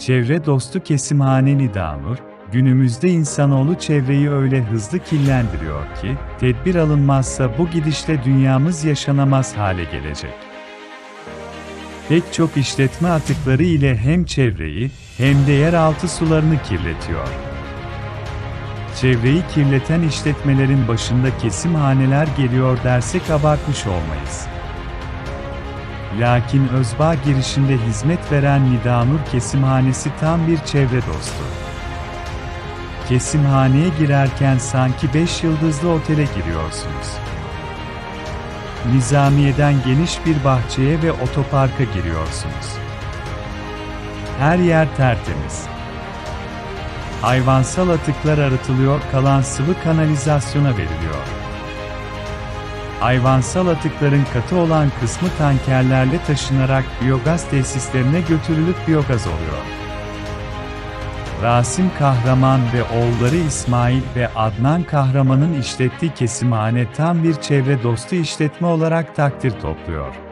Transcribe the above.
Çevre dostu kesimhane Nidanur, günümüzde insanoğlu çevreyi öyle hızlı kirlendiriyor ki, tedbir alınmazsa bu gidişle dünyamız yaşanamaz hale gelecek. Pek çok işletme atıkları ile hem çevreyi hem de yeraltı sularını kirletiyor. Çevreyi kirleten işletmelerin başında kesimhaneler geliyor dersek abartmış olmayız. Lakin Özbağ girişinde hizmet veren Nidanur Kesimhanesi tam bir çevre dostu. Kesimhaneye girerken sanki 5 yıldızlı otele giriyorsunuz. Nizamiye'den geniş bir bahçeye ve otoparka giriyorsunuz. Her yer tertemiz. Hayvansal atıklar arıtılıyor, kalan sıvı kanalizasyona veriliyor. Hayvansal atıkların katı olan kısmı tankerlerle taşınarak biyogaz tesislerine götürülüp biyogaz oluyor. Rasim Kahraman ve oğulları İsmail ve Adnan Kahraman'ın işlettiği kesimhane tam bir çevre dostu işletme olarak takdir topluyor.